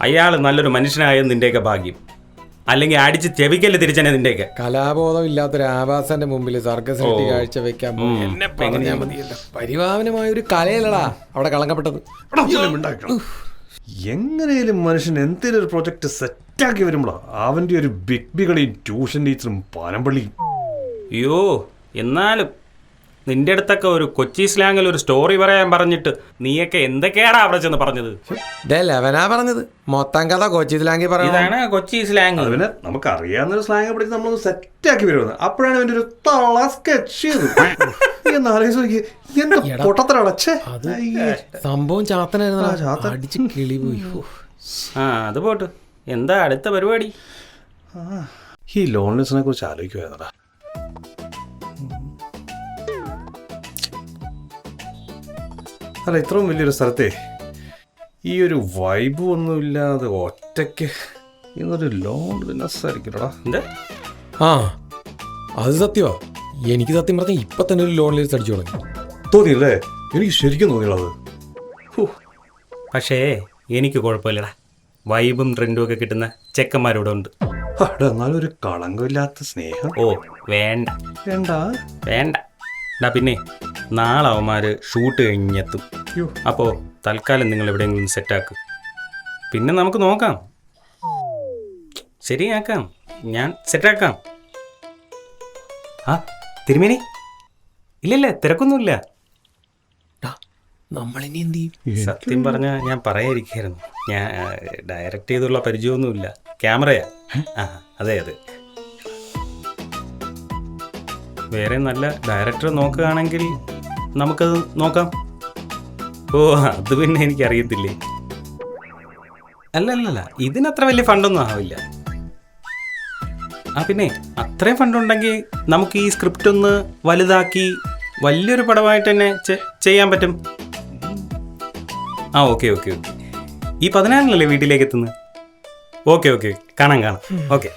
അയാൾ നല്ലൊരു മനുഷ്യനായ നിന്റെയൊക്കെ ഭാഗ്യം. അല്ലെങ്കിൽ അടിച്ച് ചെവിക്കല്ലേ തിരിച്ചനെ നിന്റെയൊക്കെ. കലാബോധം ഇല്ലാത്തൊരു ആവാസന്റെ മുമ്പിൽ സർക്കസ് നെറ്റി കാഴ്ച വെക്കാൻ പോയി. എന്നെ പറഞ്ഞാ മതിയല്ലോ. പരിഭാവനമായ ഒരു കലയല്ലടാ. അവിടെ കളങ്കപ്പെട്ടത് എങ്ങനെയും മനുഷ്യൻ എന്തേലും ഒരു പ്രൊജക്ട് സെറ്റാക്കി വരുമ്പോഴാ അവന്റെ ഒരു ബിഗ് ബികളിയും ട്യൂഷൻ ടീച്ചറും പാനമ്പള്ളിയും അയ്യോ എന്നാലും നിന്റെ അടുത്തൊക്കെ ഒരു കൊച്ചി സ്ലാങ്ങിൽ ഒരു സ്റ്റോറി പറയാൻ പറഞ്ഞിട്ട് നീയൊക്കെ എന്തൊക്കെയാണ് അവിടെ ചെന്ന് പറഞ്ഞത്? ലെവനാ പറഞ്ഞത്. മൊത്തം കഥ കൊച്ചി സ്ലാങ്ങി ഇതാണ് കൊച്ചി സ്ലാങ്. നമുക്ക് അറിയാവുന്ന ഒരു സ്ലാങ് പഠിച്ച് നമ്മളൊന്ന് സെറ്റാക്കി വരുന്നത് അപ്പോഴാണ് അവന്റെ ഒരു തള സ്കെച്ച് ചെയ്തത്. എന്ന് ആലോചിച്ച് സംഭവം ചാത്തനായിരുന്നു ആ, ചാത്തൻ. അടിച്ച് കിളി പോയി. ഹോ. ആ അത് പോട്ട്. എന്താ അടുത്ത പരിപാടി? ഈ ലോൺലെസിനെ കുറിച്ച് ആലോചിക്കുവായിരുന്നടാ. അല്ല ഇത്രയും വലിയൊരു സ്ഥലത്തെ ഈ ഒരു വൈബ് ഒന്നുമില്ലാതെ ഒറ്റയ്ക്ക് ഇന്നൊരു ലോൺലിനെസ് ആയിരിക്കലടാ എന്റെ ആ അത് സത്യമാ എനിക്ക് സത്യം പറഞ്ഞാൽ ഇപ്പൊ തന്നെ ഒരു ലോൺ ലിസ്റ്റ് അടിച്ചു തുടങ്ങി. തോന്നിയില്ലേ? എനിക്ക് ശരിക്കും തോന്നിയുള്ളത് പക്ഷേ എനിക്ക് കുഴപ്പമില്ലടാ. വൈബും ട്രെൻഡും ഒക്കെ കിട്ടുന്ന ചെക്കന്മാരിവിടെ ഉണ്ട് എന്നാലും ഒരു കളങ്കമില്ലാത്ത സ്നേഹം. ഓ വേണ്ട. വേണ്ട? വേണ്ട. ഡാ പിന്നെ നാളെ അവന്മാർ ഷൂട്ട് കഴിഞ്ഞെത്തും. അപ്പോൾ തൽക്കാലം നിങ്ങൾ എവിടെയെങ്കിലും സെറ്റാക്ക് പിന്നെ നമുക്ക് നോക്കാം. ശരിയാക്കാം. ഞാൻ സെറ്റാക്കാം ആ തിരുമേനി. ഇല്ലല്ല തിരക്കൊന്നുമില്ല. നമ്മളിനി എന്ത് ചെയ്യും? സത്യം പറഞ്ഞാൽ ഞാൻ പറയാതിരിക്കായിരുന്നു. ഞാൻ ഡയറക്റ്റ് ചെയ്തുള്ള പരിചയമൊന്നുമില്ല. ക്യാമറയാ. ആ അതെ അതെ. വേറെ നല്ല ഡയറക്ടർ നോക്കുകയാണെങ്കിൽ നമുക്കത് നോക്കാം. ഓ അത് പിന്നെ എനിക്കറിയത്തില്ലേ. അല്ല അല്ല അല്ല ഇതിനത്ര വലിയ ഫണ്ടൊന്നും ആവില്ല. ആ പിന്നെ അത്രയും ഫണ്ടുണ്ടെങ്കിൽ നമുക്ക് ഈ സ്ക്രിപ്റ്റ് ഒന്ന് വലുതാക്കി വലിയൊരു പടമായിട്ട് തന്നെ ചെയ്യാൻ പറ്റും. ആ ഓക്കെ ഓക്കെ ഓക്കെ. ഈ പതിനാറിനല്ലേ വീട്ടിലേക്ക് എത്തുന്നത്? ഓക്കെ ഓക്കെ കാണാം കാണാം. ഓക്കെ.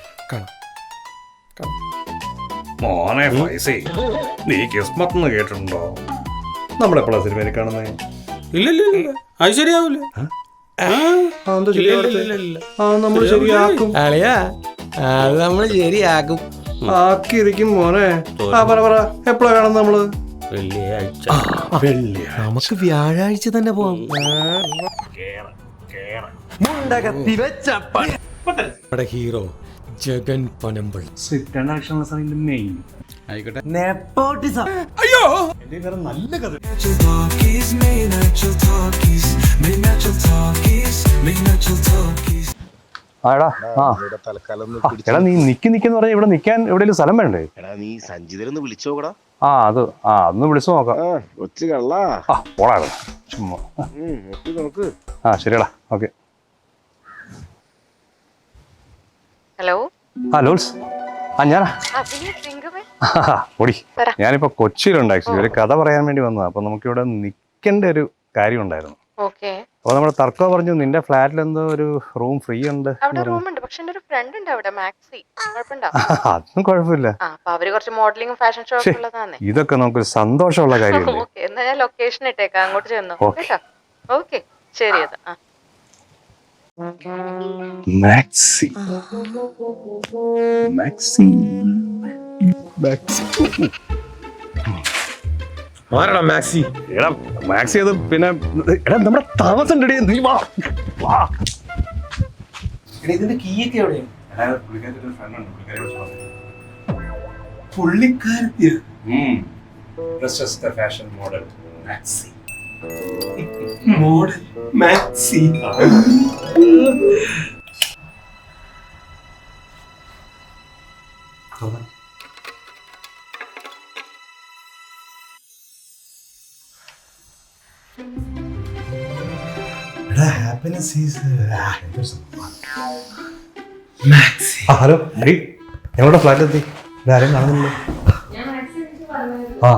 മോനെ പൈസ നീ കിസ്മത്ത് എന്ന് കേട്ടിട്ടുണ്ടോ? നമ്മളെപ്പോഴാ സിനിമയിൽ കാണുന്നത് ഇല്ല ഇല്ല ഇല്ല അത് ശരിയാവില്ല നമ്മൾ ശരിയാക്കും. അളിയാ അത് നമ്മൾ ശരിയാക്കും. ആക്കിയിരിക്കും മോനെ. ആ പറ പറ എപ്പോഴാ കാണുന്നത് നമ്മൾ? വെള്ളിയാഴ്ച. വെള്ളിയാ നമുക്ക് വ്യാഴാഴ്ച തന്നെ പോവാം. Hero Jagan main actual talkies, main actual talkies. ആടാ ആ. ഇവിടെ തൽക്കാലം ഒന്ന് പിടിച്ച് എടാ നീ നിക്കി നിക്കെന്ന് പറഞ്ഞാൽ ഇവിടെ നിൽക്കാൻ എവിടെയെങ്കിലും സ്ഥലം വേണ്ടേ? എടാ നീ സഞ്ജിതരൊന്ന് വിളിച്ചു നോക്കടാ. ആ അത് ആ ഒന്ന് വിളിച്ചു നോക്കാം. ആ കൊച്ചു കള്ളാ. ആ പോടാ ചുമ്മാ. ഉം, നോക്ക്. ആ ശരിയടാ ഓക്കെ. ഹലോ ആ ലോൾസ്. ആ ഞാനാ. ഓടി. ഞാനിപ്പോ കൊച്ചിയിലുണ്ട് ആക്ച്വലി ഒരു കഥ പറയാൻ വേണ്ടി വന്നതാ. അപ്പൊ നമുക്കിവിടെ നിൽക്കേണ്ട ഒരു കാര്യം ഉണ്ടായിരുന്നു അപ്പൊ നമ്മുടെ തർക്ക പറഞ്ഞു നിന്റെ ഫ്ലാറ്റിൽ എന്തോ ഒരു റൂം ഫ്രീ ഉണ്ട്. അതൊന്നും കുഴപ്പമില്ല. ഇതൊക്കെ നമുക്കൊരു സന്തോഷമുള്ള കാര്യമല്ലേ? എന്നാ ലൊക്കേഷൻ ഇട്ടേക്കാം. അങ്ങോട്ട് ചെന്നു. ശരി ആ മാക്സി മാക്സി ആരാടാ മാക്സി എടാ മാക്സി അത് പിന്നെ എടാ നമ്മുടെ താമസം റെഡി നീ വാ. വാ. ഇതിന്റെ കീയൊക്കെ എവിടെയാണ് പുള്ളിക്കാരത്തിയ? Fashion model maxi model maxi happiness is maxi. Hello Hari ഞങ്ങളുടെ ഫ്ലാറ്റിലെത്തി ആരും കാണുന്നില്ല ആ.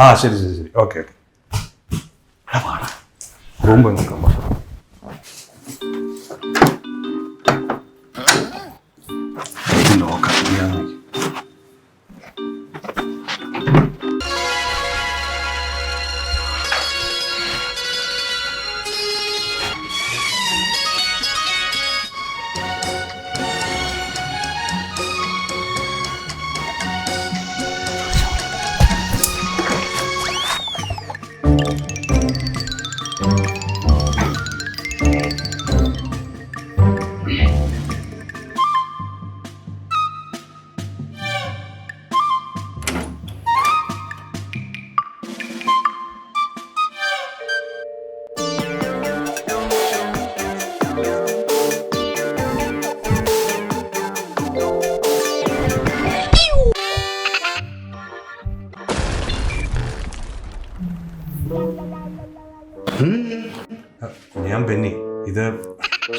ആ ശരി ശരി ശരി. Okay okay. റൂം പോയി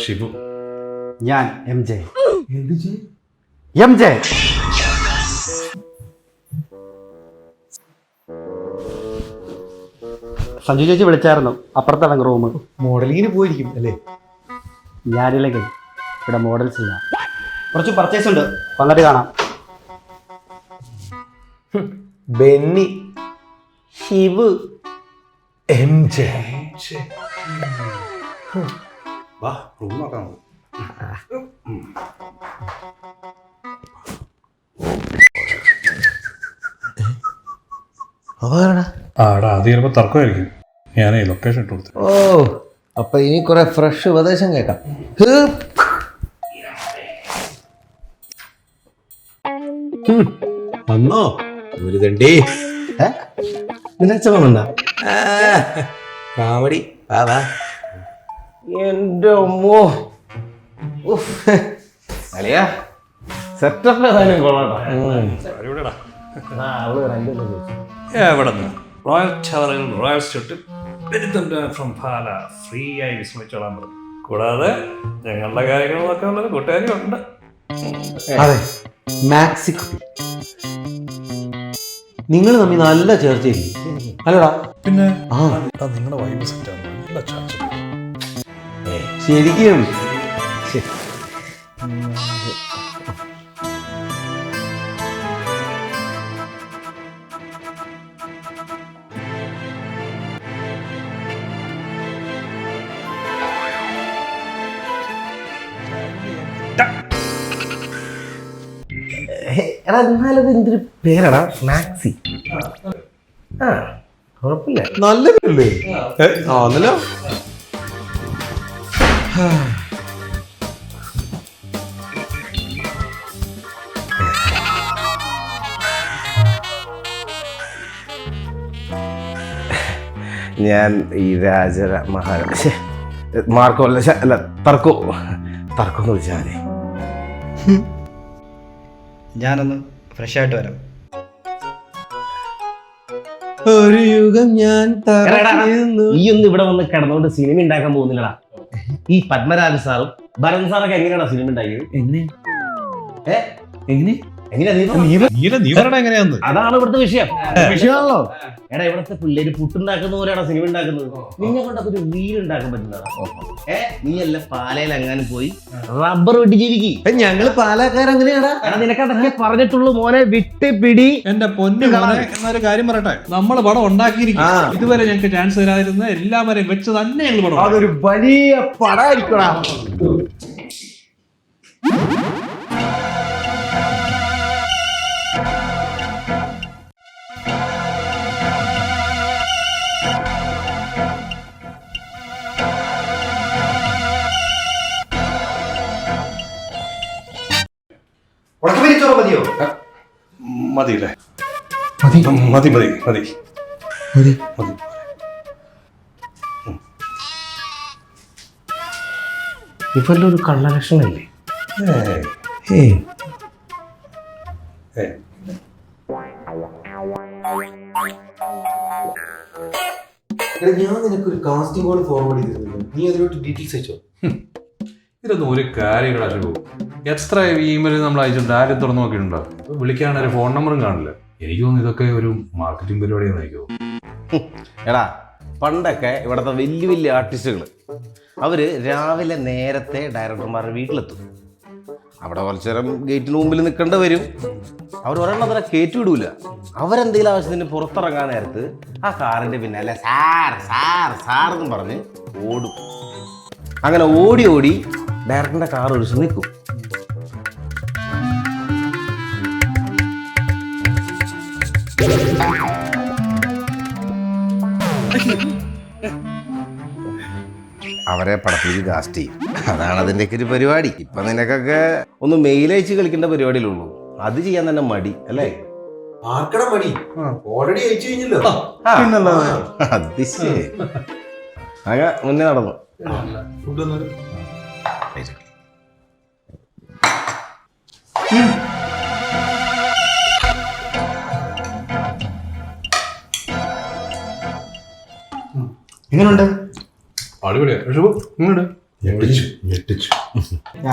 ഷിബു ഞാൻ M J. M J. Sanju ചേച്ചി വിളിച്ചായിരുന്നു. അപ്പുറത്താണ് റൂം. മോഡലിങ്ങിന് പോയിരിക്കും അല്ലേ? ഞാനില്ലെങ്കിൽ ഇവിടെ മോഡൽസ് ഇല്ല. കുറച്ച് പർച്ചേസ് ഉണ്ട്. വന്നിട്ട് കാണാം. ബെന്നി. Shibu M J. വാ റൂം നോക്കാം. ആടാ അത് ചിലപ്പോൾ തർക്കമായിരിക്കും. ഞാനേ ലൊക്കേഷൻ ഇട്ട് കൊടുത്തു ഓ അപ്പൊ ഇനി കുറെ ഫ്രഷ് ഉപദേശം കേൾക്കാം. വന്നോ? ഒരു തണ്ടി നിലച്ചവന്നുണ്ടോ കാമഡി വാ വാ. എന്റെ അമ്മോ ഉഫ്. അളിയാ സെറ്റപ്പ് ഏതായാലും കൊള്ളാട്ടോ. ആ അവൾ രണ്ടും എവിടെ നിന്ന് റോയൽ റോയൽ സ്റ്റുട്ടിൽ ഫ്രം പാല ഫ്രീ ആയി പറഞ്ഞു. കൂടാതെ ഞങ്ങളുടെ കാര്യങ്ങൾ നോക്കാനുള്ള ഒരു കൂട്ടുകാരും ഉണ്ട്. അതെ മാക്സി നിങ്ങൾ തമ്മിൽ നല്ല ചേർച്ചയില്ലേ? അല്ലടാ. പിന്നെ ആ. നിങ്ങളുടെ വൈബ് സെറ്റ് സെറ്റാണ് നല്ല ചാച്ച ശരിക്കും. എടാ എന്നാലത് എന്തൊരു പേരാടാ? മാക്സി. ആ കുഴപ്പമില്ല നല്ല പേരല്ലേ ആ ഒന്നല്ലോ ഞാൻ ഈ രാജര മഹാരാജ മാർക്കോ അല്ല അല്ല തർക്കോ. തർക്കം എന്ന് വിളിച്ചാൽ മതി. ഞാനൊന്ന് ഫ്രഷ് ആയിട്ട് വരാം. ഒരു യുഗം ഞാൻ. നീ ഒന്ന് ഇവിടെ വന്ന് കിടന്നുകൊണ്ട് സിനിമ ഉണ്ടാക്കാൻ പോകുന്നില്ലടാ. ഈ പത്മരാജ് സാറും ഭരത് സാറൊക്കെ എങ്ങനെയാണ് സിനിമ ഉണ്ടാക്കിയത്? എങ്ങനെ? ഏ? എങ്ങനെ? എങ്ങനെയാ നീ പറ. നീല നീ പറയണ എങ്ങനെയാന്ന്? അതാണ് ഇവിടുത്തെ വിഷയം. വിഷയമാണല്ലോ. എടാ ഇവിടുത്തെ പിള്ളേര് പുട്ടുണ്ടാക്കുന്ന പോലെയാണ് സിനിമ ഉണ്ടാക്കുന്നത്? നിന്നെ കൊണ്ടൊക്കെ ഒരു വീട് ഉണ്ടാക്കാൻ പറ്റുന്നതാ. ഏ നീ അല്ല പാലയിൽ അങ്ങനെ പോയി റബ്ബർ വെട്ടി ജീവിക്കി. ഞങ്ങൾ ഞങ്ങൾ പാലക്കാരങ്ങനെയാടാ. എടാ നിനക്ക് അതൊക്കെ പറഞ്ഞിട്ടുള്ളൂ മോനെ വിട്ട് പിടി. എന്റെ പൊന്നു എന്നൊരു കാര്യം പറയട്ടെ. നമ്മൾ പടം ഉണ്ടാക്കിയിരിക്കും. ഇതുവരെ ഞങ്ങൾക്ക് ചാൻസ് തരാതിരുന്ന എല്ലാവരെയും വെച്ച് തന്നെ ഞങ്ങൾ പടം. അതൊരു വലിയ പടായിരിക്കടാ. മതിയില്ലേ? മതി. മതി മതി മതി. മതി. ഇവരുടെ ഒരു കള്ളലക്ഷണമില്ലേ ഏയ്. ഏ. ഏയ്. ഞാൻ നിനക്കൊരു കാസ്റ്റിംഗ് കോൾ ഫോർവേഡ് ചെയ്തിരുന്നു നീ അതിലോട്ട് ഡീറ്റെയിൽസ് അയച്ചോ? ഇതൊന്നും ഒരു കാര്യങ്ങളാ ശിവു എത്ര ഇമെയിൽ നമ്മൾ അയച്ചിട്ടുണ്ട് ആരും തുറന്നു നോക്കിയിട്ടുണ്ടോ? വിളിക്കാണ് ഒരു ഫോൺ നമ്പറും കാണില്ല. എനിക്ക് തോന്നുന്നു ഇതൊക്കെ ഒരു മാർക്കറ്റിംഗ് പരിപാടിയാണ് എനിക്ക് എടാ പണ്ടൊക്കെ ഇവിടുത്തെ വലിയ വലിയ ആർട്ടിസ്റ്റുകൾ അവർ രാവിലെ നേരത്തെ ഡയറക്ടർമാരുടെ വീട്ടിലെത്തും. അവിടെ കുറച്ചു നേരം ഗേറ്റിന് മുമ്പിൽ നിൽക്കേണ്ട വരും. അവർ ഒരെണ്ണം അത്ര കയറ്റി വിടൂല അവരെന്തെങ്കിലും ആവശ്യത്തിന് പുറത്തിറങ്ങാൻ നേരത്ത് ആ കാറിന്റെ പിന്നാലെ സാർ സാർ സാർ എന്നും പറഞ്ഞ് ഓടും. അങ്ങനെ ഓടി ഓടി ഡയറക്ടറിന്റെ കാർ ഒഴിച്ച് നിൽക്കും. അവരെ പടത്തിലേക്ക് കാസ്റ്റ് ചെയ്യും. അതാണ് അതിന്റെയൊക്കെ ഒരു പരിപാടി. ഇപ്പൊ നിനക്കൊക്കെ ഒന്ന് മെയിലയച്ച് കളിക്കേണ്ട പരിപാടിയിലുള്ളൂ. അത് ചെയ്യാൻ തന്നെ മടി അല്ലേ? മടി. ഓൾറെഡി അയച്ചു കഴിഞ്ഞല്ലോ. അത് ശരി. മുന്നേ നടന്നു. എങ്ങനെയുണ്ട്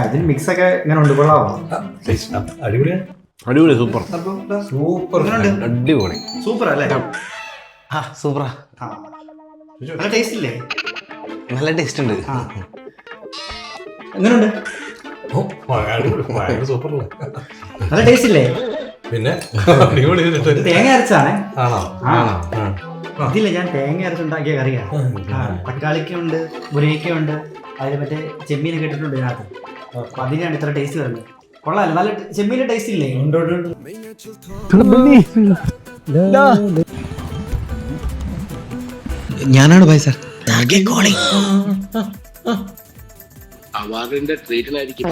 ഇതിന് മിക്സ് ഒക്കെ ഇങ്ങനെ ഉണ്ട് കൊള്ളാമോ അടിപൊളി സൂപ്പർ സൂപ്പർ അടിപൊളി. സൂപ്പർ അല്ലേ? ആ സൂപ്പറാ. നല്ല ടേസ്റ്റ് ഇല്ലേ? നല്ല ടേസ്റ്റ് ഉണ്ട്. എങ്ങനെയുണ്ട് നല്ല ടേസ്റ്റ് ഇല്ലേ പിന്നെ? അടിപൊളി തേങ്ങ അരച്ചാണേ. ആണോ. ഇതില്ല ഞാൻ തേങ്ങ അരച്ചുണ്ടാക്കിയ കറിയാണ്. ആ, തക്കാളിക്കുണ്ട് മുരിങ്ങയ്ക്കുണ്ട് അതിൽ മറ്റേ ചെമ്മീനൊക്കെ ഇട്ടിട്ടുണ്ട് ഇതിനകത്ത്. അപ്പൊ അതിനാണ് ഇത്ര ടേസ്റ്റ് വരുന്നത്. കൊള്ളാല്ലേ നല്ല ചെമ്മീന്റെ ടേസ്റ്റ് ഇല്ലേ? ഞാനാണ് ഭായ് സാർ അവാർഡിന്റെ ട്രീറ്റിനായിരിക്കും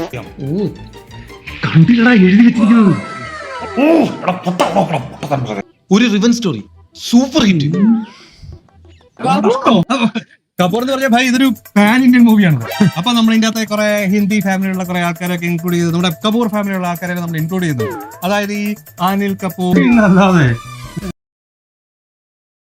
ഒരു റിവൻ സ്റ്റോറി. Super hit. കപൂർ എന്ന് പറഞ്ഞ ഭായി ഇതൊരു പാൻ ഇന്ത്യൻ മൂവിയാണ്. അപ്പൊ നമ്മൾ ഇതിന്റെ അകത്തെ കുറെ ഹിന്ദി ഫാമിലിയുള്ള കുറെ ആൾക്കാരൊക്കെ ഇൻക്ലൂഡ് ചെയ്ത് നമ്മുടെ കപൂർ ഫാമിലിയുള്ള ആൾക്കാരെ നമ്മൾ ഇൻക്ലൂഡ് ചെയ്യുന്നു അതായത് ഈ അനിൽ കപൂർ. അല്ലാതെ